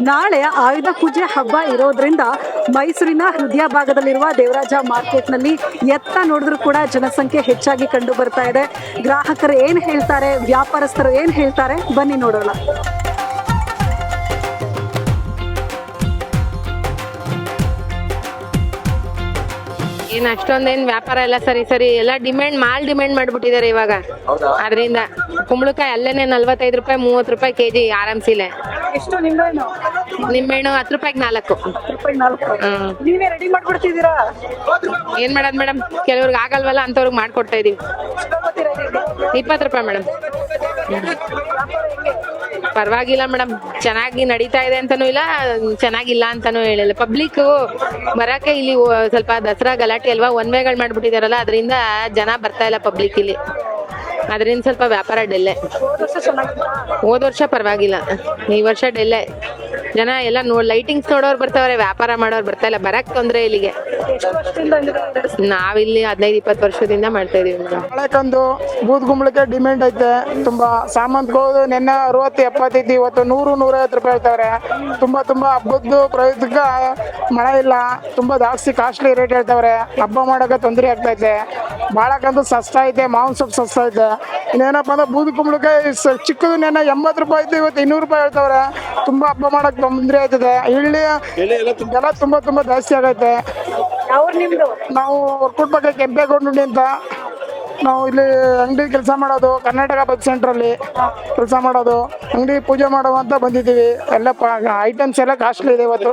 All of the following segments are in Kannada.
ನಾಳೆ ಆಯುಧ ಪೂಜೆ ಹಬ್ಬ ಇರೋದ್ರಿಂದ ಮೈಸೂರಿನ ಹೃದಯ ಭಾಗದಲ್ಲಿರುವ ದೇವರಾಜ ಮಾರ್ಕೆಟ್ನಲ್ಲಿ ಎತ್ತ ನೋಡಿದ್ರು ಕೂಡ ಜನಸಂಖ್ಯೆ ಹೆಚ್ಚಾಗಿ ಕಂಡು ಬರ್ತಾ ಇದೆ. ಗ್ರಾಹಕರು ಏನು ಹೇಳ್ತಾರೆ? ವ್ಯಾಪಾರಸ್ಥರು ಏನು ಹೇಳ್ತಾರೆ? ಬನ್ನಿ ನೋಡೋಣ. ಏನ್ ಅಷ್ಟೊಂದೇನ್ ವ್ಯಾಪಾರ ಎಲ್ಲ ಸರಿ ಸರಿ ಎಲ್ಲ ಡಿಮ್ಯಾಂಡ್ ಮಾಲ್ ಡಿಮ್ಯಾಂಡ್ ಮಾಡ್ಬಿಟ್ಟಿದ್ದಾರೆ ಇವಾಗ. ಅದರಿಂದ ಕುಂಬಳಕಾಯಿ ಅಲ್ಲೇನೆ ನಲ್ವತ್ತೈದು ರೂಪಾಯಿ ಮೂವತ್ತು ರೂಪಾಯಿ ಕೆಜಿ ಆರಾಮ್ಸಿಲೆ. ಎಷ್ಟು ನಿಂಬೆಹಣ್ಣು ನಿಂಬೆಹಣ್ಣು ಹತ್ತು ರೂಪಾಯಿಗೆ ನಾಲ್ಕು. ರೂಪಾಯಿ ನಾಲ್ಕು. ಹ್ಮ್. ನೀವೇ ರೆಡಿ ಮಾಡ್ಬಿಡ್ತಿದ್ದೀರಾ ಏನ್ ಮಾಡೋದ್ ಮೇಡಮ್ ಕೆಲವ್ರಿಗೆ ಆಗಲ್ವಲ್ಲ ಅಂತವ್ರಿಗೆ ಮಾಡ್ಕೊಡ್ತಾ ಇದೀವಿ. ಇಪ್ಪತ್ತು ರೂಪಾಯಿ ಮೇಡಮ್ ಪರವಾಗಿಲ್ಲ ಮೇಡಮ್. ಚೆನ್ನಾಗಿ ನಡೀತಾ ಇದೆ ಅಂತಾನೂ ಇಲ್ಲ, ಚೆನ್ನಾಗಿಲ್ಲ ಅಂತಾನೂ ಹೇಳಿಲ್ಲ. ಪಬ್ಲಿಕ್ ಬರಕ್ಕೆ ಇಲ್ಲಿ ಸ್ವಲ್ಪ ದಸರಾ ಗಲಾಟೆ ಅಲ್ವಾ ಒನ್ ವೇಗಳು ಮಾಡ್ಬಿಟ್ಟಿದಾರಲ್ಲ, ಅದರಿಂದ ಜನ ಬರ್ತಾ ಇಲ್ಲ ಪಬ್ಲಿಕ್ ಇಲ್ಲಿ. ಅದರಿಂದ ಸ್ವಲ್ಪ ವ್ಯಾಪಾರ ಡೆಲ್ಲೆ ಹೋದ ವರ್ಷ ಪರವಾಗಿಲ್ಲ. ಈ ವರ್ಷ ಡೆಲ್ಲೆ ಜನ ಎಲ್ಲ ನೋಡ್ ಲೈಟಿಂಗ್ಸ್ ನೋಡೋರು ಬರ್ತಾವ್ರೆ, ವ್ಯಾಪಾರ ಮಾಡೋರು ಬರ್ತಾ ಇಲ್ಲ, ಬರಕ್ ತೊಂದ್ರೆ ಇಲ್ಲಿಗೆ. ನಾವಿಲ್ಲಿ ಹದಿನೈದು, ಇಪ್ಪತ್ತು ವರ್ಷದಿಂದ ಮಾಡ್ತಾ ಇದೀವಿ ಹಳೆಕಂದು ಬೂದ್ ಗುಂಬಳಕ್ಕೆ ಡಿಮ್ಯಾಂಡ್ ಐತೆ. ತುಂಬಾ ಸಾಮಂತಗಳು ನಿನ್ನೆ ಅರವತ್ತು ಎಪ್ಪತ್ತೈತಿ ಇವತ್ತು ನೂರು, ನೂರೈವತ್ತು ರೂಪಾಯಿ ಹೇಳ್ತಾವ್ರೆ. ತುಂಬಾ ತುಂಬಾ ಹಬ್ಬದ್ದು ಪ್ರಯುಕ್ತ ಮಳೆ ಇಲ್ಲ. ತುಂಬಾ ಜಾಸ್ತಿ ಕಾಸ್ಟ್ಲಿ ರೇಟ್ ಹೇಳ್ತಾವ್ರೆ. ಹಬ್ಬ ಮಾಡೋಕೆ ತೊಂದರೆ ಆಗ್ತೈತೆ ಬಾಳಕಂದು ಸಸ್ತ ಐತೆ ಮಾವಿನ ಸೊಪ್ಪು ಸಸ್ತ ಐತೆ ಇನ್ನೇನಪ್ಪ ಅಂದ್ರೆ ಬೂದ್ ಕುಂಬಳಕ್ಕೆ ಚಿಕ್ಕದು ನೆನ್ನೆ ಎಂಬತ್ತು ರೂಪಾಯಿ ಇತ್ತು, ಇವತ್ತು ಇನ್ನೂರು ರೂಪಾಯಿ ಹೇಳ್ತಾವ್ರೆ. ತುಂಬಾ ಹಬ್ಬ ಮಾಡಕ್ ತೊಂದರೆ ಆಯ್ತದೆ ಇಲ್ಲಿ ಎಲ್ಲ ತುಂಬಾ ತುಂಬಾ ಜಾಸ್ತಿ ಆಗೈತೆ. ಅವ್ರು ನಿಮ್ದು? ನಾವು ವರ್ಕೌಟ್ ಬಗ್ಗೆ ಕೆಂಪೇಗೌಡ ಅಂತ. ನಾವು ಇಲ್ಲಿ ಅಂಗಡಿ ಕೆಲಸ ಮಾಡೋದು ಕರ್ನಾಟಕ ಬಸ್ ಸೆಂಟ್ರಲ್ಲಿ ಕೆಲಸ ಮಾಡೋದು ಅಂಗಡಿ ಪೂಜೆ ಮಾಡುವ ಅಂತ ಬಂದಿದ್ದೀವಿ. ಎಲ್ಲ ಐಟಮ್ಸ್ ಎಲ್ಲ ಕಾಸ್ಟ್ಲಿ ಇದೆ ಇವತ್ತು.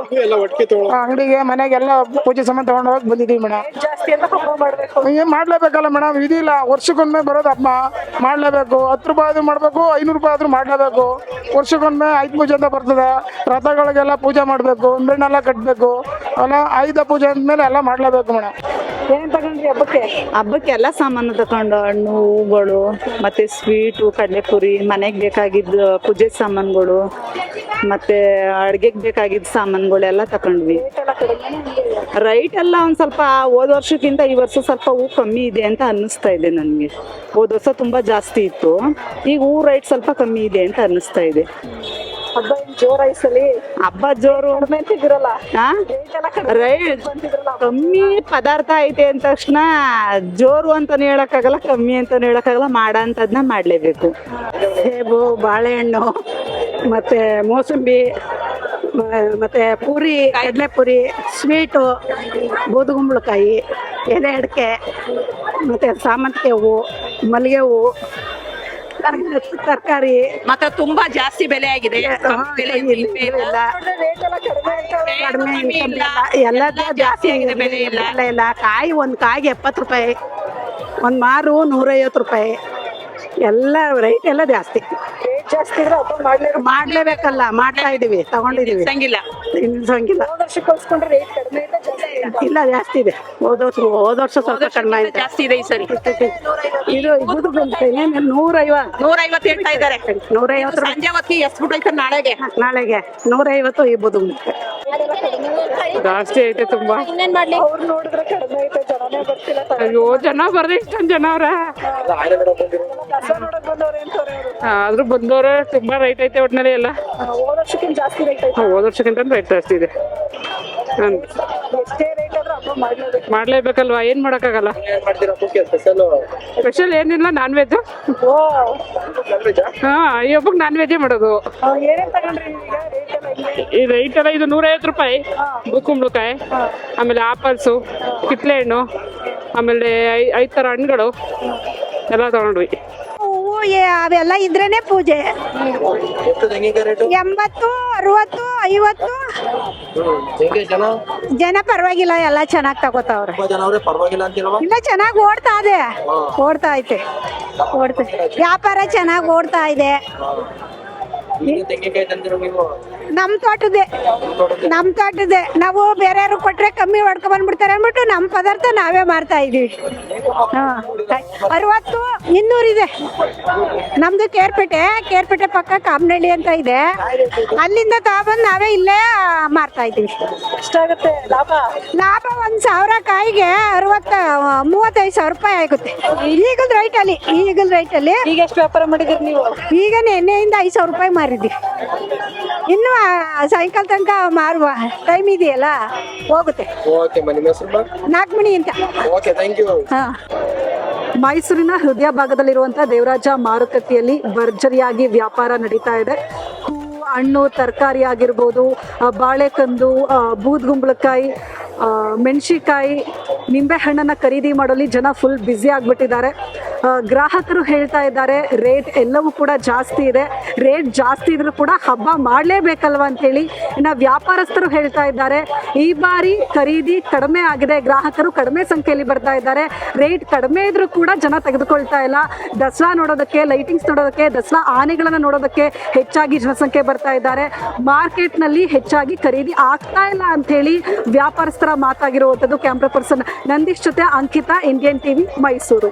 ಅಂಗಡಿಗೆ ಮನೆಗೆಲ್ಲ ಪೂಜೆ ಸಾಮಾನು ತಗೊಂಡು ಹೋಗಕ್ ಬಂದಿದ್ದೀವಿ ಮೇಡಮ್ ಏನ್ ಮಾಡ್ಲೇಬೇಕಲ್ಲ ಮೇಡಮ್ ಇದಿಲ್ಲ ವರ್ಷಕ್ಕೊಮ್ಮೆ ಬರೋದು ಅಮ್ಮ. ಮಾಡಲೇಬೇಕು. ಹತ್ತು ರೂಪಾಯಿ ಆದ್ರೂ ಮಾಡ್ಬೇಕು ಐನೂರು ರೂಪಾಯಿ ಆದ್ರೂ ಮಾಡ್ಲೇಬೇಕು. ವರ್ಷಕ್ಕೊಮ್ಮೆ ಐದು ಪೂಜೆ ಅಂತ ಬರ್ತದೆ. ರಥಗಳಿಗೆಲ್ಲ ಪೂಜೆ ಮಾಡಬೇಕು ಬೆಣ್ಣೆಲ್ಲ ಕಟ್ಟಬೇಕು ಅಲ್ಲ ಆಯುಧ ಪೂಜೆ ಅಂದ್ಮೇಲೆ ಎಲ್ಲ ಮಾಡ್ಲೇಬೇಕು ಮೇಡಮ್ ಹಬ್ಬಕ್ಕೆ? ಎಲ್ಲ ಸಾಮಾನು ತಕೊಂಡು ಹಣ್ಣು, ಹೂಗಳು, ಮತ್ತೆ ಸ್ವೀಟು ಕಡಲೆಪುರಿ, ಮನೆಗೆ ಬೇಕಾಗಿದ್ದ ಪೂಜೆ ಸಾಮಾನುಗಳು, ಮತ್ತೆ ಅಡುಗೆಗೆ ಬೇಕಾಗಿದ್ದ ಸಾಮಾನುಗಳೆಲ್ಲ ತಕೊಂಡ್ವಿ ರೈಟ್ ಎಲ್ಲ ಒಂದ್ ಸ್ವಲ್ಪ ಹೋದ ವರ್ಷಕ್ಕಿಂತ ಈ ವರ್ಷ ಸ್ವಲ್ಪ ಹೂ ಕಮ್ಮಿ ಇದೆ ಅಂತ ಅನ್ನಿಸ್ತಾ ಇದೆ ನನಗೆ. ಹೋದ ವರ್ಷ ತುಂಬಾ ಜಾಸ್ತಿ ಇತ್ತು. ಈಗ ಹೂ ರೈಟ್ ಸ್ವಲ್ಪ ಕಮ್ಮಿ ಇದೆ ಅಂತ ಅನ್ನಿಸ್ತಾ ಇದೆ. ಹಬ್ಬ ಜೋರ ಐಸಲಿ ಸಲಿ ಹಬ್ಬ ಜೋರು. ಕಡಿಮೆ? ರೇಟ್ ಅಂತಿದ್ರಲ್ಲ ಕಮ್ಮಿ ಪದಾರ್ಥ ಐತೆ ಅಂದ ತಕ್ಷಣ ಜೋರು ಅಂತ ಹೇಳಕ್ಕಾಗಲ್ಲ ಕಮ್ಮಿ ಅಂತಾನು ಹೇಳಕ್ಕಾಗಲ್ಲ ಮಾಡಂತದ್ನ ಮಾಡ್ಲೇಬೇಕು. ಸೇಬು ಬಾಳೆಹಣ್ಣು ಮತ್ತೆ ಮೋಸಂಬಿ ಮತ್ತೆ ಪೂರಿ ಕಡಲೆಪುರಿ ಸ್ವೀಟು ಬೂದುಗುಂಬಳಕಾಯಿ ಎಲೆ ಅಡಿಕೆ ಮತ್ತು ಸಾಮಂತಿಗೆ ಹೂವು ಮಲ್ಲಿಗೆ ಹೂವು. ತರಕಾರಿ. ಮಾತ್ರ ತುಂಬಾ ಜಾಸ್ತಿ ಬೆಲೆ ಆಗಿದೆ. ಬೆಲೆ ಇಲ್ಲ. ಎಲ್ಲ ಕಡಿಮೆ ಇಲ್ಲ. ಜಾಸ್ತಿ ಆಗಿದೆ. ಬೆಲೆ ಇಲ್ಲ. ಇಲ್ಲ. ಕಾಯಿ ಒಂದು ಕಾಯಿಗೆ ಎಪ್ಪತ್ತು ರೂಪಾಯಿ. ಒಂದು ಮಾರು ನೂರೈವತ್ತು ರೂಪಾಯಿ. ಎಲ್ಲ ರೈಟ್ ಎಲ್ಲ ಜಾಸ್ತಿ. ಜಾಸ್ತಿ ಇದ್ರೆ ಹಬ್ಬ ಮಾಡ್ಲೇ ಮಾಡ್ಲೇಬೇಕಲ್ಲ. ಮಾಡ್ತಾ ಇದೀವಿ. ತಗೊಂಡಿದೀವಿ. ಹಂಗಿಲ್ಲ ನಿಲ್ಸಂಗಿಲ್ಲ. ಹೋಲ್ಸ್ಕೊಂಡ್ರೆ ರೇಟ್ ಕಡಿಮೆ ಇಲ್ಲ ಜಾಸ್ತಿ ಇದೆ. ಹೋದ ವರ್ಷ ಹೋದ ವರ್ಷ ಸ್ವಲ್ಪ ಕಡಿಮೆ ಆಯ್ತು. ಜಾಸ್ತಿ ಇದೆ ಈ ಸರಿ. ಇದು ಇದು ಏನೇನು ನೂರೈವ ನೂರ ಐವತ್ತು ಹೇಳ್ತಾ ಇದ್ದಾರೆ. ನೂರೈವತ್ತು ಸಂಜೆ ಹೊತ್ತಿಗೆ ಎಷ್ಟು ಬಿಟ್ಟೈತೆ ನಾಳೆಗೆ? ನಾಳೆಗೆ. ನೂರೈವತ್ತು ಈ ಬುದು ಜಾಸ್ತಿ ಐತೆ ತುಂಬಾ. ಅವ್ರು ನೋಡಿದ್ರೆ ಕಡಿಮೆ ಐತೆ ಜನನೇ ಬರ್ತಿಲ್ಲ ಅಯ್ಯೋ ಜನ ಬರ್ರಿ ಇಷ್ಟೊಂದು ಜನ ಅವ್ರ. ಆದ್ರೂ ಬಂದವ್ರೆ ತುಂಬಾ ರೈಟ್ ಐತೆ ಒಟ್ನಲ್ಲಿ ಎಲ್ಲ. ಹೋದ ವರ್ಷಕ್ಕಿಂತ ಜಾಸ್ತಿ ರೇಟ್ ಐತೆ. ಹೋದ ವರ್ಷಕ್ಕಿಂತ ರೈಟ್ ಜಾಸ್ತಿ ಇದೆ. ಮಾಡ್ಲೇಬೇಕಲ್ವಾ? ಏನ್ ಮಾಡಕ್ಕಾಗಲ್ಲ? ಸ್ಪೆಷಲ್ ಏನಿಲ್ಲ ನಾನ್ ವೆಜ್ ಹಾ ಈ ಹಬ್ಬಕ್ ನಾನ್ ವೆಜ್ ಮಾಡೋದು. ಈ ರೈಟ್ ಎಲ್ಲ ಇದು ನೂರೈವತ್ತು ರೂಪಾಯಿ. ಕುಂಬಳಕಾಯಿ ಆಮೇಲೆ ಆಪಲ್ಸು ಕಿತ್ಲೆ ಹಣ್ಣು ಆಮೇಲೆ ಐದು ಥರ ತರ ಹಣ್ಣುಗಳು. ಎಲ್ಲ ತಗೊಂಡ್ವಿ. ಹೂವು ಅವೆಲ್ಲ ಇದ್ರೇನೆ ಪೂಜೆ. ಎಂಬತ್ತು ಅರವತ್ತು ಐವತ್ತು. ಜನ? ಪರವಾಗಿಲ್ಲ ಎಲ್ಲ ಚೆನ್ನಾಗಿ ತಗೋತಾವ್ರೆ. ಇಲ್ಲ ಚೆನ್ನಾಗಿ ಓಡ್ತಾ ಇದೆ. ಓಡ್ತಾ ಐತೆ. ಓಡ್ತಾ ವ್ಯಾಪಾರ ಚೆನ್ನಾಗಿ ಓಡ್ತಾ ಇದೆ. ನಮ್ ತೋಟದೇ. ನಮ್ಮ ತೋಟದೇ. ನಾವು ಬೇರೆಯವ್ರು ಕೊಟ್ಟರೆ ಕಮ್ಮಿ ಹೊಡ್ಕೊ ಬಂದ್ಬಿಡ್ತಾರೆ ಅಂದ್ಬಿಟ್ಟು ನಮ್ಮ ಪದಾರ್ಥ ನಾವೇ ಮಾರ್ತಾ ಇದೀವಿ ಹಾ ಅರವತ್ತು ಇನ್ನೂರಿದೆ ನಮ್ದು ಕೇರ್ಪೇಟೆ. ಕೇರ್ಪೇಟೆ ಪಕ್ಕ ಕಾಮನಹಳ್ಳಿ ಅಂತ ಇದೆ. ಅಲ್ಲಿಂದ ತಗೊಬಂದು ನಾವೇ ಇಲ್ಲೇ ಮಾರ್ತಾ ಇದೀವಿ ಎಷ್ಟಾಗುತ್ತೆ ಲಾಭ? ಲಾಭ ಒಂದ್ ಸಾವಿರ ಕಾಯಿಗೆ ಅರವತ್ತ ಮೂವತ್ತೈದು ಸಾವಿರ ರೂಪಾಯಿ ಆಗುತ್ತೆ. ಈಗಲ್ ರೈಟ್ ಅಲ್ಲಿ ಈಗಲ್ ರೈಟ್ ಅಲ್ಲಿ ಈಗ ಎಷ್ಟು ವ್ಯಾಪಾರ ಮಾಡಿದ್ರಿ ನೀವು? ಈಗ ನೆನ್ನೆಯಿಂದ ಐದು ಸಾವಿರ ರೂಪಾಯಿ ಮಾರಿದ್ವಿ ಇನ್ನು ಸಾಯಂಕಾಲ ತನಕ ಮಾರುವ. ಟೈಮ್ ಇದೆಯಲ್ಲ? ಹೋಗುತ್ತೆ. ಓಕೆ ನಿಮ್ಮ ಹೆಸರು ನಾಲ್ಕು ಮಣಿ ಅಂತ. ಓಕೆ ಥ್ಯಾಂಕ್ ಯು ಹಾ. ಮೈಸೂರಿನ ಹೃದಯ ಭಾಗದಲ್ಲಿರುವಂತಹ ದೇವರಾಜ ಮಾರುಕಟ್ಟೆಯಲ್ಲಿ ಭರ್ಜರಿಯಾಗಿ ವ್ಯಾಪಾರ ನಡೀತಾ ಇದೆ. ಹೂ ಹಣ್ಣು ತರಕಾರಿ ಆಗಿರ್ಬೋದು ಬಾಳೆಕಂದು ಬೂದ್ಗುಂಬಳಕಾಯಿ ಮೆಣಸಿಕಾಯಿ ನಿಂಬೆ ಹಣ್ಣನ್ನು ಖರೀದಿ ಮಾಡಲಿ ಜನ ಫುಲ್ ಬ್ಯುಸಿ ಆಗಿಬಿಟ್ಟಿದ್ದಾರೆ. ಗ್ರಾಹಕರು ಹೇಳ್ತಾ ಇದ್ದಾರೆ ರೇಟ್ ಎಲ್ಲವೂ ಕೂಡ ಜಾಸ್ತಿ ಇದೆ. ರೇಟ್ ಜಾಸ್ತಿ ಇದ್ರೂ ಕೂಡ ಹಬ್ಬ ಮಾಡಲೇಬೇಕಲ್ವ ಅಂತೇಳಿ ಇನ್ನು ವ್ಯಾಪಾರಸ್ಥರು ಹೇಳ್ತಾ ಇದ್ದಾರೆ. ಈ ಬಾರಿ ಖರೀದಿ ಕಡಿಮೆ ಆಗಿದೆ, ಗ್ರಾಹಕರು ಕಡಿಮೆ ಸಂಖ್ಯೆಯಲ್ಲಿ ಬರ್ತಾ ಇದ್ದಾರೆ. ರೇಟ್ ಕಡಿಮೆ ಇದ್ರೂ ಕೂಡ ಜನ ತೆಗೆದುಕೊಳ್ತಾ ಇಲ್ಲ. ದಸರಾ ನೋಡೋದಕ್ಕೆ ಲೈಟಿಂಗ್ಸ್ ನೋಡೋದಕ್ಕೆ, ದಸರಾ ಆನೆಗಳನ್ನು ನೋಡೋದಕ್ಕೆ ಹೆಚ್ಚಾಗಿ ಜನಸಂಖ್ಯೆ ಬರ್ತಾ ಇದ್ದಾರೆ. ಮಾರ್ಕೆಟ್ನಲ್ಲಿ ಹೆಚ್ಚಾಗಿ ಖರೀದಿ ಆಗ್ತಾ ಇಲ್ಲ ಅಂಥೇಳಿ ವ್ಯಾಪಾರಸ್ಥರ ಮಾತಾಗಿರುವಂಥದ್ದು ಕ್ಯಾಮ್ರಾ ಪರ್ಸನ್ ನಂದೀಶ್ ಜೊತೆ ಅಂಕಿತಾ ಇಂಡಿಯನ್ ಟಿವಿ ಮೈಸೂರು.